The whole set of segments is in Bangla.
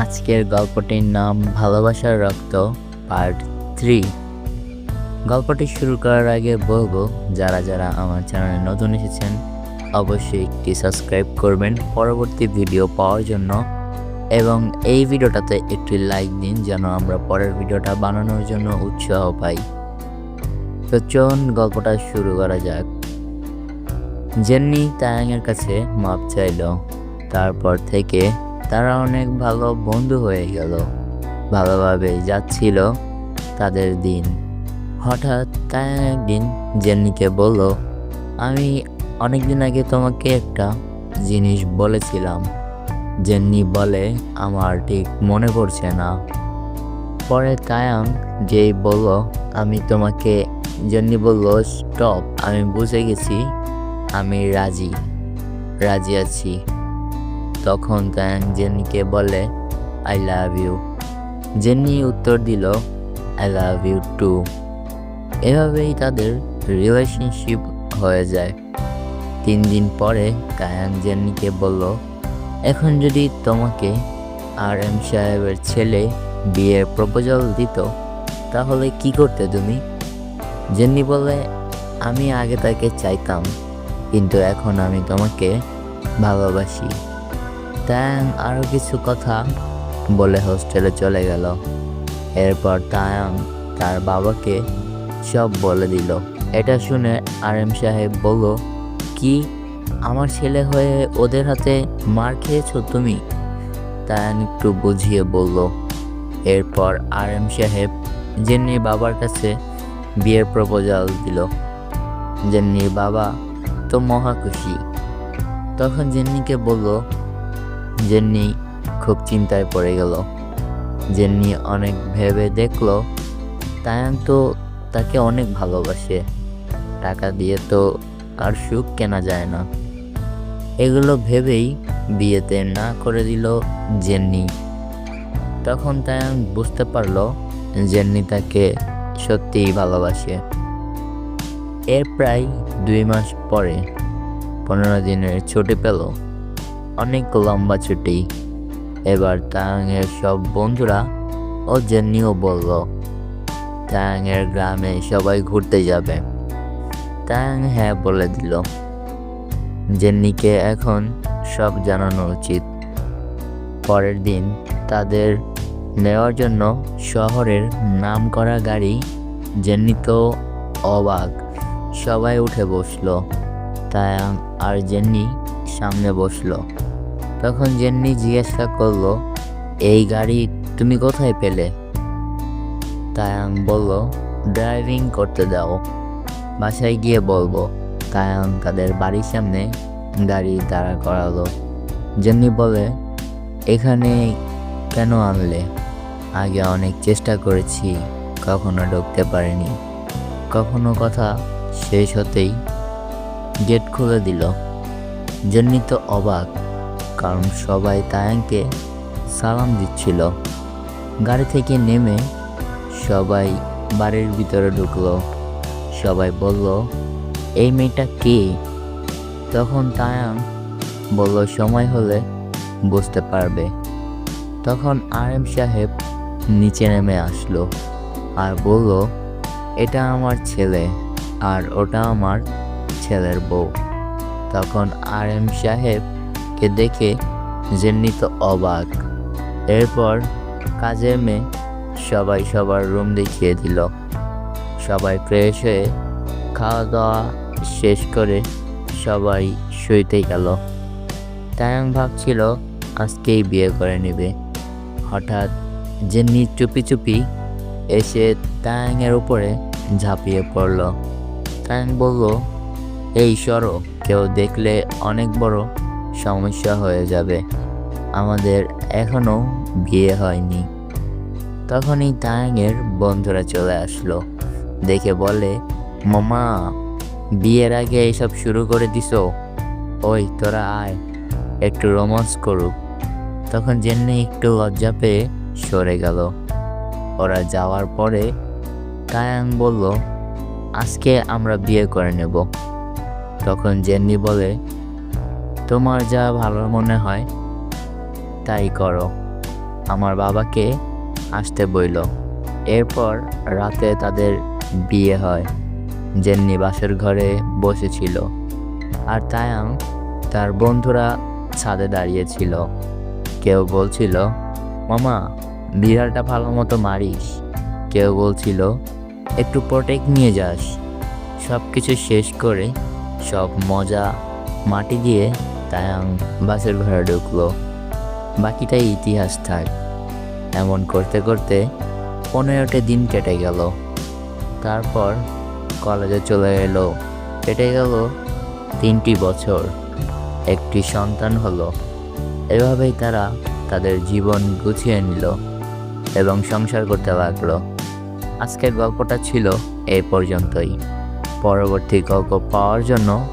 আজকের গল্পটির নাম ভালোবাসার রক্ত পার্ট থ্রি গল্পটি শুরু করার আগে বলব, যারা যারা আমার চ্যানেলে নতুন এসেছেন, অবশ্যই একটি সাবস্ক্রাইব করবেন পরবর্তী ভিডিও পাওয়ার জন্য। এবং এই ভিডিওটাতে একটি লাইক দিন, যেন আমরা পরের ভিডিওটা বানানোর জন্য উৎসাহ পাই। তো চলুন গল্পটা শুরু করা যাক। জেন্নি তায়াংয়ের কাছে মাপ চাইল। তারপর থেকে তারা অনেক ভালো বন্ধু হয়ে গেল, ভালোভাবে যাচ্ছিল তাদের দিন। হঠাৎ তায়াং একদিন জেন্নিকে বলল, আমি অনেক দিন আগে তোমাকে একটা জিনিস বলেছিলাম। জেন্নি বলে, আমার ঠিক মনে পড়ছে না। পরে তায়াং যেই বলল, আমি তোমাকে জেন্নি বলল, স্টপ, আমি বুঝে গেছি, আমি রাজি রাজি আছি। তখন তায়াং জেনিকে বলে আই লাভ ইউ জেন্নি উত্তর দিল আই লাভ ইউ টু এভাবেই তাদের রিলেশনশিপ হয়ে যায়। তিন দিন পরে কায়াং জেন্নিকে বলল, এখন যদি তোমাকে আর এম সাহেবের ছেলে বিয়ের প্রপোজাল দিত, তাহলে কি করতে তুমি? জেন্নি বলে আমি আগে তাকে চাইতাম, কিন্তু এখন আমি তোমাকে ভালোবাসি। তায়াং আরও কিছু কথা বলে হোস্টেলে চলে গেল। এরপর তায়াং তার বাবাকে সব বলে দিল। এটা শুনে আর এম সাহেব বলল, কি, আমার ছেলে হয়ে ওদের হাতে মার খেয়েছো তুমি? তায়াং একটু বুঝিয়ে বলল। এরপর আর এম সাহেব জেন্নির বাবার কাছে বিয়ের প্রপোজাল দিল। জেন্নির বাবা তো মহা খুশি। তখন জেন্নিকে বলল জেন্নি খুব চিন্তায় পড়ে গেল। জেন্নি অনেক ভেবে দেখল তায়াং তো তাকে অনেক ভালোবাসে। টাকা দিয়ে তো আর সুখ কেনা যায় না। এগুলো ভেবেই বিয়েতে না করে দিল জেন্নি। তখন তায়াং বুঝতে পারল জেন্নি তাকে সত্যিই ভালোবাসে। এর প্রায় দুই মাস পরে, পনেরো দিনের ছুটি পেল। অনেক লম্বা ছুটি। এবার তায়াংয়ের সব বন্ধুরা ও জেন্নিও বলল তায়াংয়ের গ্রামে সবাই ঘুরতে যাবে। তায়াং হ্যাঁ বলে দিল। জেন্নিকে এখন সব জানানো উচিত। পরের দিন তাদের নেওয়ার জন্য শহরের নাম করা গাড়ি জেন্নি তো অবাক, সবাই উঠে বসল। তায়াং আর জেন্নি সামনে বসল। তখন জেন্নি জিজ্ঞাসা করল, এই গাড়ি তুমি কোথায় পেলে? তায়াং বলল, ড্রাইভিং করতে দাও। বাসায় গিয়ে বলব তায়াং তাদের বাড়ির সামনে গাড়ি দাঁড়া করালো। জেন্নি বলে, এখানে কেন আনলে? আগে অনেক চেষ্টা করেছি, কখনো ঢুকতে পারিনি। কখনো কথা শেষ হতেই গেট খুলে দিল। জেন্নি তো অবাক কারণ সবাই তায়াংকে সালাম দিচ্ছিল। গাড়ি থেকে নেমে সবাই বাড়ির ভিতরে ঢুকলো। সবাই বলল, এই মেয়েটা কে? তখন তায়াং বলল, সময় হলে বুঝতে পারবে। তখন আর এম সাহেব নিচে নেমে আসলো আর বলল, এটা আমার ছেলে আর ওটা আমার ছেলের বউ। তখন আর এম সাহেবকে দেখে জেন্নি তো অবাক। এরপর কাজের মেয়ে সবাই সবার রুম দেখিয়ে দিল। সবাই ফ্রেশ হয়ে খাওয়া দাওয়া শেষ করে সবাই শুইতে গেল। তায়াং ভাবছিল, আজকেই বিয়ে করে নেবে। হঠাৎ জেন্নি চুপি চুপি এসে তায়াংয়ের উপরে ঝাঁপিয়ে পড়ল। তায়াং বলল, এই সরো, কেউ দেখলে অনেক বড় সমস্যা হয়ে যাবে। আমাদের এখনও বিয়ে হয়নি। তখনই তায়াংয়ের বন্ধুরা চলে আসলো। দেখে বলে, মামা, বিয়ের আগে এইসব শুরু করে দিছো? ওই, তোরা আয়, একটু রোমান্স করুক। তখন জেন্নি একটু লজ্জা পেয়ে সরে গেল। ওরা যাওয়ার পরে তায়াং বলল, আজকে আমরা বিয়ে করে নেব। তখন জেন্নি বলে তোমার যা ভালো মনে হয়, তাই করো। আমার বাবাকে আসতে বইল। এরপর রাতে তাদের বিয়ে হয় জেন্নি বাসের ঘরে বসেছিল। আর তায়াং তার বন্ধুরা ছাদে দাঁড়িয়েছিল। কেউ বলছিল, মামা, বিড়ালটা ভালো মতো মারিস। কেউ বলছিল, একটু প্রোটেক্ট নিয়ে যাস। সব কিছু শেষ করে সব মজা মাটি দিয়ে তায়াং, বাসের ঘরে ঢুকলো। বাকিটাই ইতিহাস থাক। এমন করতে করতে পনেরোটি দিন কেটে গেল। তারপর কলেজে চলে এলো। কেটে গেল তিনটি বছর। একটি সন্তান হলো। এভাবেই তারা তাদের জীবন গুছিয়ে নিল এবং সংসার করতে লাগল। আজকের গল্পটা ছিল এই পর্যন্তই। পরবর্তী গল্প পাওয়ার জন্য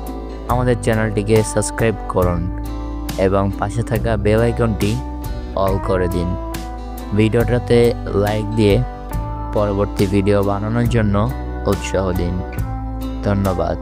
আমাদের চ্যানেলটিকে সাবস্ক্রাইব করুন এবং পাশে থাকা বেল আইকনটি অল করে দিন। ভিডিওটাতে লাইক দিয়ে পরবর্তী ভিডিও বানানোর জন্য উৎসাহ দিন। ধন্যবাদ।